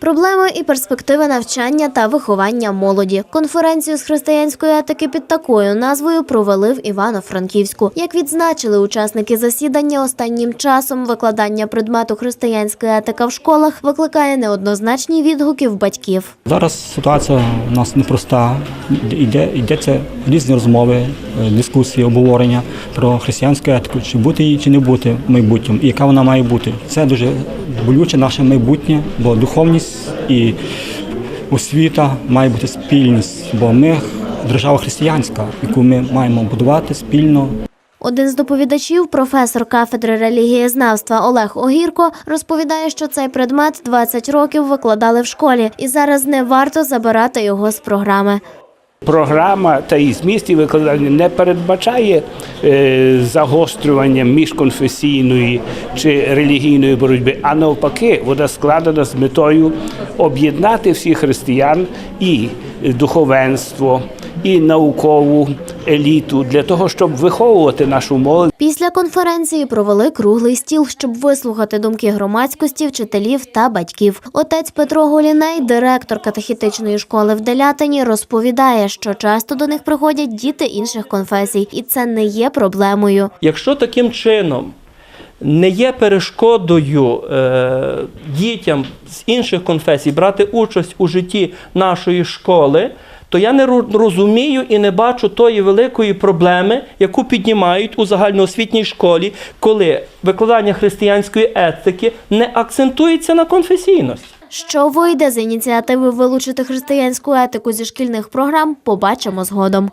Проблеми і перспективи навчання та виховання молоді. Конференцію з християнської етики під такою назвою провели в Івано-Франківську. Як відзначили учасники засідання, останнім часом викладання предмету християнська етика в школах викликає неоднозначні відгуки в батьків. Зараз ситуація у нас непроста. Йде, йдеться різні розмови, е, дискусії, обговорення про християнську етику, чи бути їй, чи не бути майбутнім, і яка вона має бути. Це дуже болюче наше майбутнє, бо духовність і освіта має бути спільність, бо ми держава християнська, яку ми маємо будувати спільно Один з доповідачів, професор кафедри релігієзнавства Олег Огірко, розповідає, що цей предмет 20 років викладали в школі, і зараз не варто забирати його з програми. Програма та її зміст і викладання не передбачає е, загострювання міжконфесійної чи релігійної боротьби, а навпаки, вона складена з метою об'єднати всіх християн і духовенство, і наукову еліту для того, щоб виховувати нашу молодь. Після конференції провели круглий стіл, щоб вислухати думки громадськості, вчителів та батьків. Отець Петро Голіней, директор катехітичної школи в Делятині, розповідає, що часто до них приходять діти інших конфесій, і це не є проблемою. Якщо таким чином не є перешкодою е, дітям з інших конфесій брати участь у житті нашої школи, то я не ро- розумію і не бачу тої великої проблеми, яку піднімають у загальноосвітній школі, коли викладання християнської етики не акцентується на конфесійності. Що вийде з ініціативи вилучити християнську етику зі шкільних програм, побачимо згодом.